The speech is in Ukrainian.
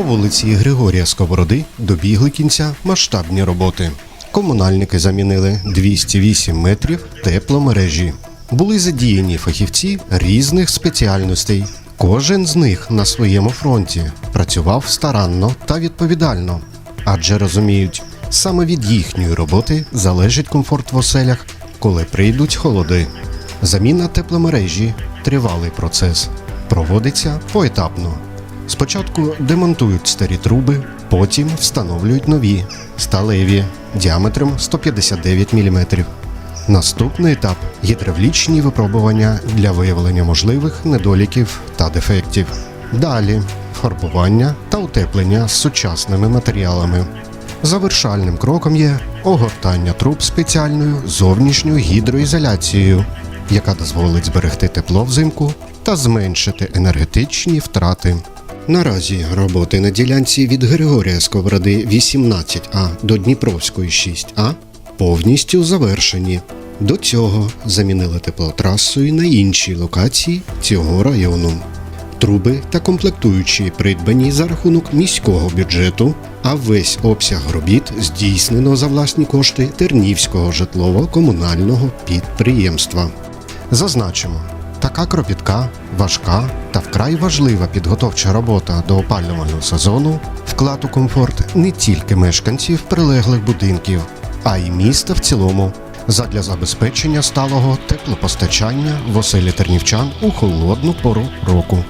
По вулиці Григорія Сковороди добігли кінця масштабні роботи. Комунальники замінили 208 метрів тепломережі. Були задіяні фахівці різних спеціальностей. Кожен з них на своєму фронті працював старанно та відповідально, адже розуміють, саме від їхньої роботи залежить комфорт в оселях, коли прийдуть холоди. Заміна тепломережі тривалий процес, проводиться поетапно. Спочатку демонтують старі труби, потім встановлюють нові, сталеві, діаметром 159 мм. Наступний етап гідравлічні випробування для виявлення можливих недоліків та дефектів. Далі фарбування та утеплення з сучасними матеріалами. Завершальним кроком є огортання труб спеціальною зовнішньою гідроізоляцією, яка дозволить зберегти тепло взимку та зменшити енергетичні втрати. Наразі роботи на ділянці від Григорія Сковороди 18А до Дніпровської 6А повністю завершені. До цього замінили теплотрасу і на іншій локації цього району. Труби та комплектуючі придбані за рахунок міського бюджету, а весь обсяг робіт здійснено за власні кошти Тернівського житлово-комунального підприємства. Зазначимо, така кропітка, важка та вкрай важлива підготовча робота до опалювального сезону вклад у комфорт не тільки мешканців прилеглих будинків, а й міста в цілому задля забезпечення сталого теплопостачання в оселі тернівчан у холодну пору року.